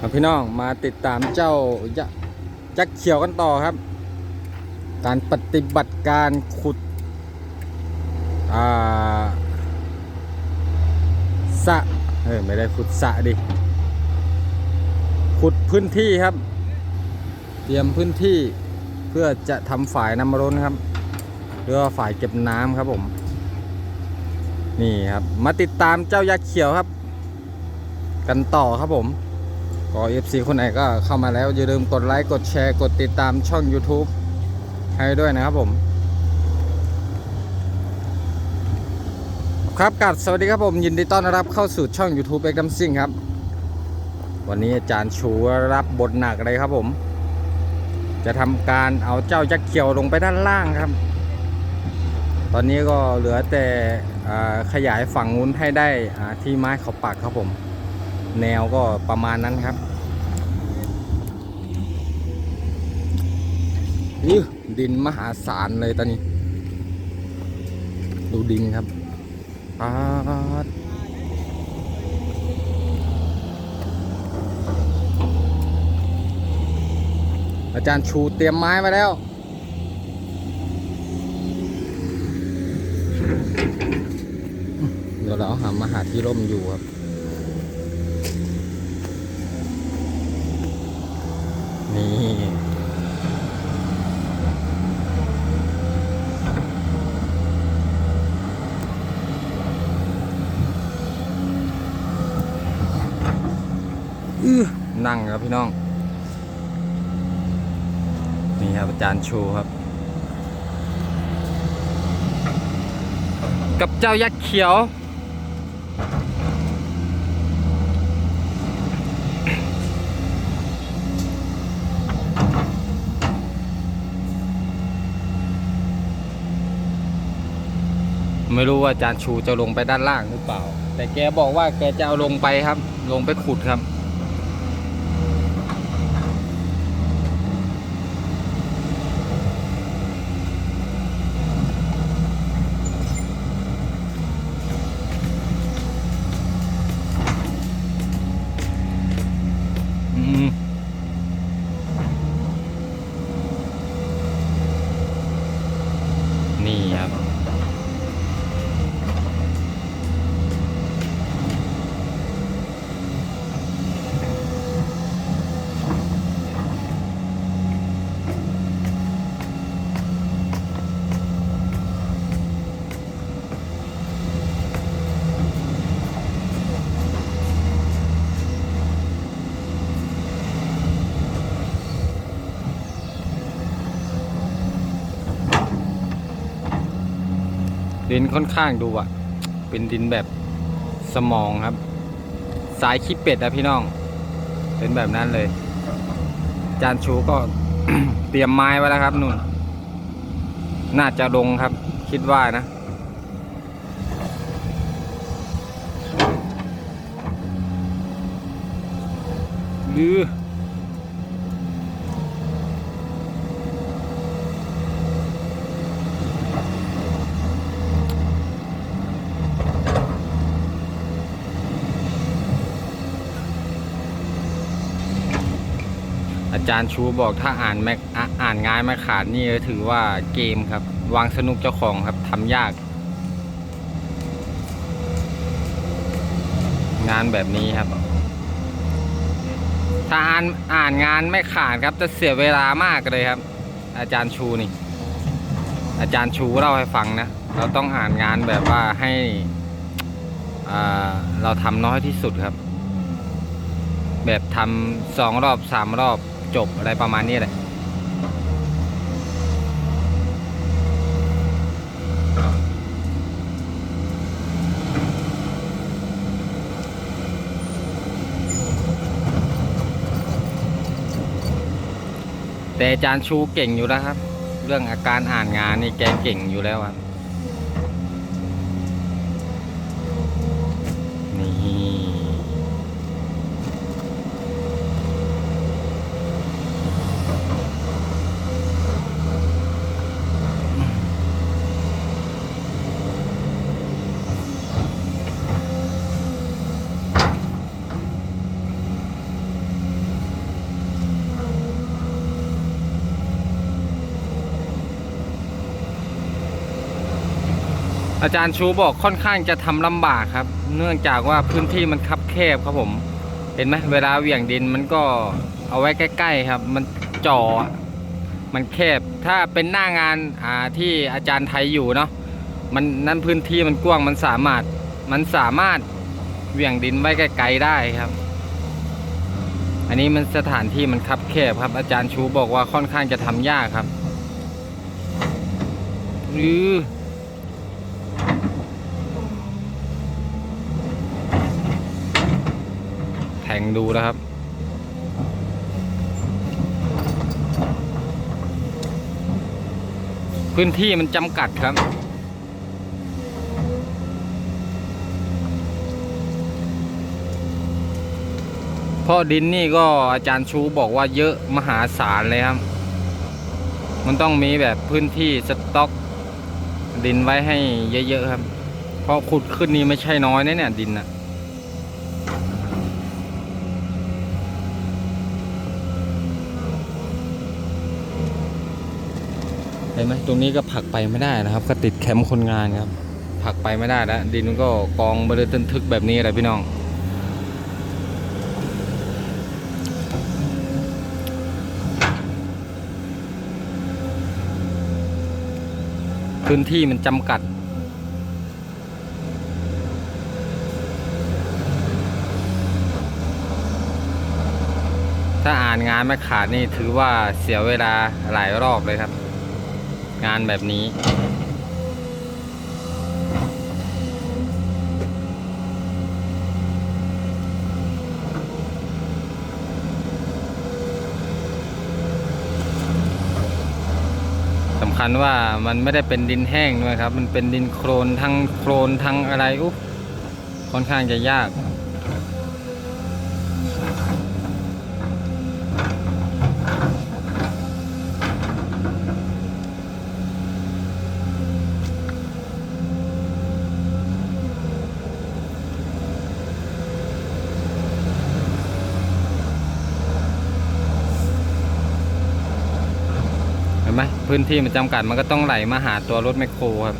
ครับพี่น้องมาติดตามเจ้ายักษ์เขียวกันต่อครับ การปฏิบัติการขุดสะเออไม่ได้ขุดสะดิ ขุดพื้นที่ครับ เตรียมพื้นที่เพื่อจะทำฝ่ายน้ำร้นครับหรือว่าฝ่ายเก็บน้ำครับผม นี่ครับ มาติดตามเจ้ายักษ์เขียวครับ กันต่อครับผม ก็ FC คนไหนก็เข้ามาแล้ว อย่าลืมกดไลค์ กดแชร์ กดติดตามช่อง YouTube ให้ด้วยนะครับผม ครับกับสวัสดีครับผม ยินดีต้อนรับเข้าสู่ช่อง YouTube เอ็กดัมซิ่งครับ วันนี้อาจารย์ชูรับบทหนักเลยครับผม จะทำการเอาเจ้ายักษ์เขียวลงไปด้านล่างครับ ตอนนี้ก็เหลือแต่ขยายฝั่งนู้นให้ได้ที่ไม้เขาปักครับผม แนวก็ประมาณนั้นครับนี่ดินมหาศาลเลยตอนนี้ ดูดินครับปาดอาจารย์ชูเตรียมไม้มาแล้วเดี๋ยวเราหามาหาที่ร่มอยู่ครับ นี่ อื้อนั่งครับพี่น้อง นี่ครับ อาจารย์ชูครับ กับเจ้ายักษ์เขียว ไม่รู้ว่าอาจารย์ชูจะลงไปด้านล่างหรือเปล่า แต่แกบอกว่าแกจะเอาลงไปครับ ลงไปขุดครับนี่ครับ ดินค่อนข้างดูอะเป็นดินแบบสมองครับ สายขี้เป็ดอะพี่น้อง เป็นแบบนั้นเลย จานชูก็เตรียมไม้ไว้แล้วครับนุ่น น่าจะลงครับ คิดว่านะหรือ จารย์ชูบอกถ้าอ่านแมกอะอ่านงานไม่ขาดนี่ก็ถือว่าเกมครับ วางสนุกเจ้าของครับทำยาก งานแบบนี้ครับ ถ้าอ่านอ่านงานไม่ขาดครับจะเสียเวลามากเลยครับ อาจารย์ชูนี่ อาจารย์ชูเล่าให้ฟังนะ เราต้องอ่านงานแบบว่าให้เราทำน้อยที่สุดครับ แบบทำสองรอบสามรอบ จบอะไรประมาณนี้แหละแต่อาจารย์ชูเก่งอยู่แล้วครับ เรื่องอาการอ่านงานนี่แกเก่งอยู่แล้วครับนี่ อาจารย์ชูบอกค่อนข้างจะทำลำบากครับ เนื่องจากว่าพื้นที่มันคับแคบครับผม เห็นไหมเวลาเหวี่ยงดินมันก็เอาไว้ใกล้ๆครับ มันจ่ออะมันแคบ ถ้าเป็นหน้างานอ่าที่อาจารย์ไทยอยู่เนาะมันนั่นพื้นที่มันกว้างมันสามารถมันสามารถเหวี่ยงดินไว้ไกลๆได้ครับ อันนี้มันสถานที่มันคับแคบครับ อาจารย์ชูบอกว่าค่อนข้างจะทำยากครับหรือ แทงดูนะครับ พื้นที่มันจำกัดครับพราะดินนี่ก็อาจารย์ชูบอกว่าเยอะมหาศาลเลยครับ มันต้องมีแบบพื้นที่สต็อกดินไว้ให้เยอะๆครับ เพราะขุดขึ้นนี่ไม่ใช่น้อยนะเนี่ยดินอะเห็นไหมตรงนี้ก็ผลักไปไม่ได้นะครับ ก็ติดแคมป์คนงานครับผลักไปไม่ได้แล้วดินมันก็กองบริเวณทึกแบบนี้แหละพี่น้องพื้นที่มันจำกัด ถ้าอ่านงานไม่ขาดนี่ถือว่าเสียเวลาหลายรอบเลยครับ งานแบบนี้ สำคัญว่ามันไม่ได้เป็นดินแห้งด้วยครับ มันเป็นดินโครนทั้งโครนทั้งอะไรอุ๊บค่อนข้างจะยาก ไหมพื้นที่มันจำกัดมันก็ต้องไหลมาหาตัวรถแมคโครครับ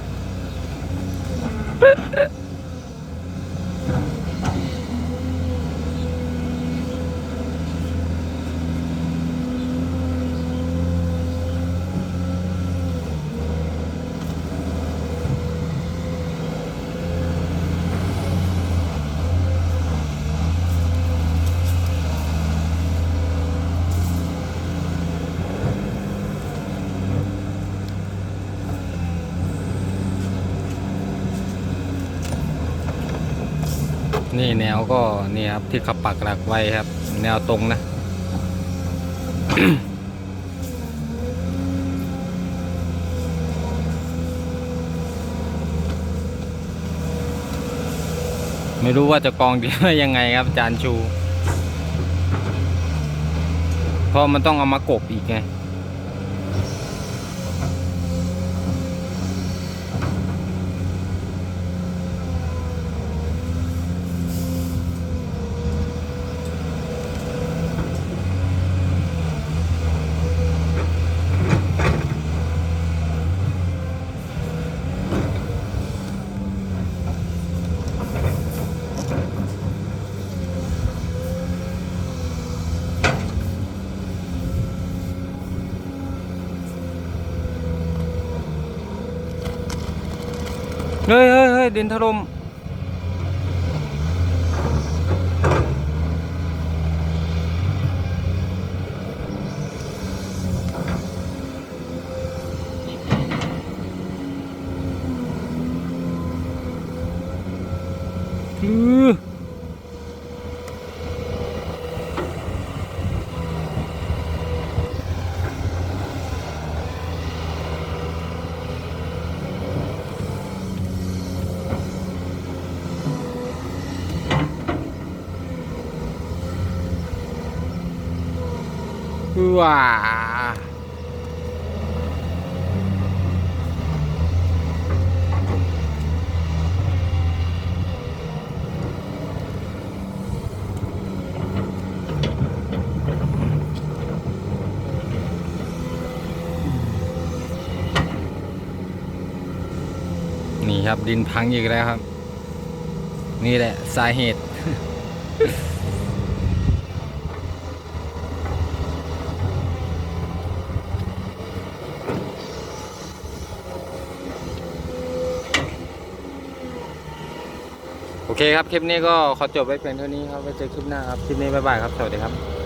แนวก็นี่ครับที่เขาปักหลักไว้ครับ แนวตรงนะ ไม่รู้ว่าจะกองดีได้ยังไงครับจานชู เพราะมันต้องเอามากบอีกไง ดินถล่ม ว้านี่ครับดินพังอีกแล้วครับ นี่แหละสาเหตุ เคครับ คลิปนี้ก็ขอจบไว้เพียงเท่านี้ครับไว้เจอคลิปหน้าครับ คลิปนี้บ๊ายบายครับ สวัสดีครับ